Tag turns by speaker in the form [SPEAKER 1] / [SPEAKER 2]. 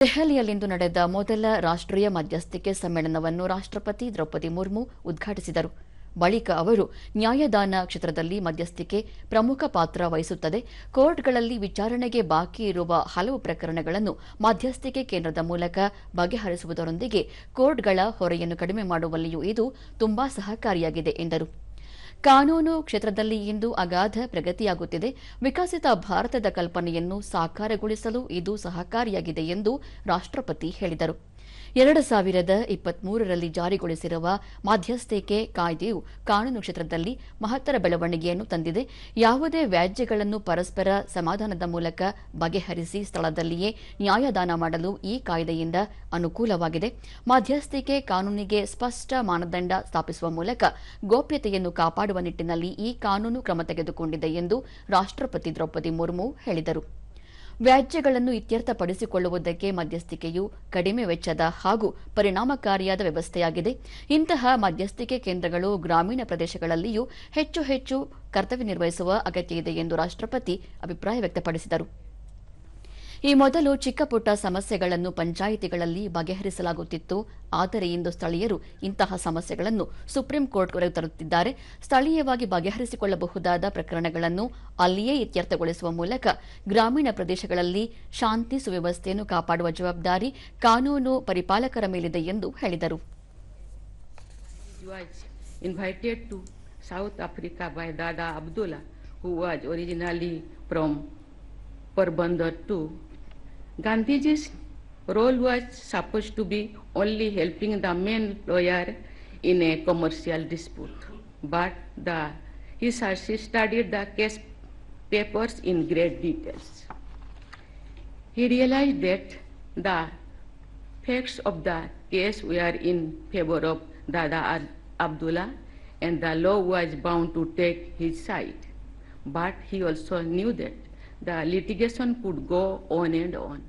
[SPEAKER 1] ದೆಹಲಿಯಲ್ಲಿಂದು ನಡೆದ ಮೊದಲ ರಾಷ್ಟ್ರೀಯ ಮಧ್ಯಸ್ಥಿಕೆ ಸಮ್ಮೇಳನವನ್ನು ರಾಷ್ಟ್ರಪತಿ ದ್ರೌಪದಿ ಮುರ್ಮು ಉದ್ಘಾಟಿಸಿದರು. ಬಳಿಕ ಅವರು ನ್ಯಾಯದಾನ ಕ್ಷೇತ್ರದಲ್ಲಿ ಮಧ್ಯಸ್ಥಿಕೆ ಪ್ರಮುಖ ಪಾತ್ರ ವಹಿಸುತ್ತದೆ. ಕೋರ್ಟ್ಗಳಲ್ಲಿ ವಿಚಾರಣೆಗೆ ಬಾಕಿ ಇರುವ ಹಲವು ಪ್ರಕರಣಗಳನ್ನು ಮಧ್ಯಸ್ಥಿಕೆ ಕೇಂದ್ರದ ಮೂಲಕ ಬಗೆಹರಿಸುವುದರೊಂದಿಗೆ ಕೋರ್ಟ್ಗಳ ಹೊರೆಯನ್ನು ಕಡಿಮೆ ಮಾಡುವಲ್ಲಿಯೂ ಇದು ತುಂಬಾ ಸಹಕಾರಿಯಾಗಿದೆ ಎಂದರು. ಕಾನೂನು ಕ್ಷೇತ್ರದಲ್ಲಿ ಇಂದು ಅಗಾಧ ಪ್ರಗತಿಯಾಗುತ್ತಿದೆ. ವಿಕಸಿತ ಭಾರತದ ಕಲ್ಪನೆಯನ್ನು ಸಾಕಾರಗೊಳಿಸಲು ಇದು ಸಹಕಾರಿಯಾಗಿದೆ ಎಂದು ರಾಷ್ಟ್ರಪತಿ ಹೇಳಿದರು. ಎರಡು ಸಾವಿರದ ಇಪ್ಪತ್ಮೂರರಲ್ಲಿ ಜಾರಿಗೊಳಿಸಿರುವ ಮಧ್ಯಸ್ಥಿಕೆ ಕಾಯ್ದೆಯು ಕಾನೂನು ಕ್ಷೇತ್ರದಲ್ಲಿ ಮಹತ್ತರ ಬೆಳವಣಿಗೆಯನ್ನು ತಂದಿದೆ. ಯಾವುದೇ ವ್ಯಾಜ್ಯಗಳನ್ನು ಪರಸ್ಪರ ಸಮಾಧಾನದ ಮೂಲಕ ಬಗೆಹರಿಸಿ ಸ್ಥಳದಲ್ಲಿಯೇ ನ್ಯಾಯದಾನ ಮಾಡಲು ಈ ಕಾಯ್ದೆಯಿಂದ ಅನುಕೂಲವಾಗಿದೆ. ಮಧ್ಯಸ್ಥಿಕೆ ಕಾನೂನಿಗೆ ಸ್ಪಷ್ಟ ಮಾನದಂಡ ಸ್ಥಾಪಿಸುವ ಮೂಲಕ ಗೋಪ್ಯತೆಯನ್ನು ಕಾಪಾಡುವ ನಿಟ್ಟಿನಲ್ಲಿ ಈ ಕಾನೂನು ಕ್ರಮ ತೆಗೆದುಕೊಂಡಿದೆ ಎಂದು ರಾಷ್ಟ್ರಪತಿ ದ್ರೌಪದಿ ಮುರ್ಮು ಹೇಳಿದರು. ವ್ಯಾಜ್ಯಗಳನ್ನು ಇತ್ಯರ್ಥಪಡಿಸಿಕೊಳ್ಳುವುದಕ್ಕೆ ಮಧ್ಯಸ್ಥಿಕೆಯು ಕಡಿಮೆ ವೆಚ್ಚದ ಹಾಗೂ ಪರಿಣಾಮಕಾರಿಯಾದ ವ್ಯವಸ್ಥೆಯಾಗಿದೆ. ಇಂತಹ ಮಧ್ಯಸ್ಥಿಕೆ ಕೇಂದ್ರಗಳು ಗ್ರಾಮೀಣ ಪ್ರದೇಶಗಳಲ್ಲಿಯೂ ಹೆಚ್ಚು ಹೆಚ್ಚು ಕರ್ತವ್ಯ ನಿರ್ವಹಿಸುವ ಅಗತ್ಯ ಇದೆ ಎಂದು ರಾಷ್ಟ್ರಪತಿ ಅಭಿಪ್ರಾಯ ವ್ಯಕ್ತಪಡಿಸಿದರು. ಈ ಮೊದಲು ಚಿಕ್ಕಪುಟ್ಟ ಸಮಸ್ಯೆಗಳನ್ನು ಪಂಚಾಯಿತಿಗಳಲ್ಲಿ ಬಗೆಹರಿಸಲಾಗುತ್ತಿತ್ತು ಆದರೆ ಇಂದು ಸ್ಥಳೀಯರು ಇಂತಹ ಸಮಸ್ಯೆಗಳನ್ನು ಸುಪ್ರೀಂ ಕೋರ್ಟ್ ಕೊರೆ ತರುತ್ತಿದ್ದಾರೆ ಸ್ಥಳೀಯವಾಗಿ ಬಗೆಹರಿಸಿಕೊಳ್ಳಬಹುದಾದ ಪ್ರಕರಣಗಳನ್ನು ಅಲ್ಲಿಯೇ ಇತ್ಯರ್ಥಗೊಳಿಸುವ ಮೂಲಕ ಗ್ರಾಮೀಣ ಪ್ರದೇಶಗಳಲ್ಲಿ ಶಾಂತಿ ಸುವ್ಯವಸ್ಥೆಯನ್ನು ಕಾಪಾಡುವ ಜವಾಬ್ದಾರಿ ಕಾನೂನು ಪರಿಪಾಲಕರ ಮೇಲಿದೆ ಎಂದು ಹೇಳಿದರು
[SPEAKER 2] Porbandar too. Gandhiji's role was supposed to be only helping the main lawyer in a commercial dispute, but the, he studied the case papers in great details. He realized that the facts of the case were in favor of Dada Abdullah and the law was bound to take his side. But he also knew that the litigation could go on and on.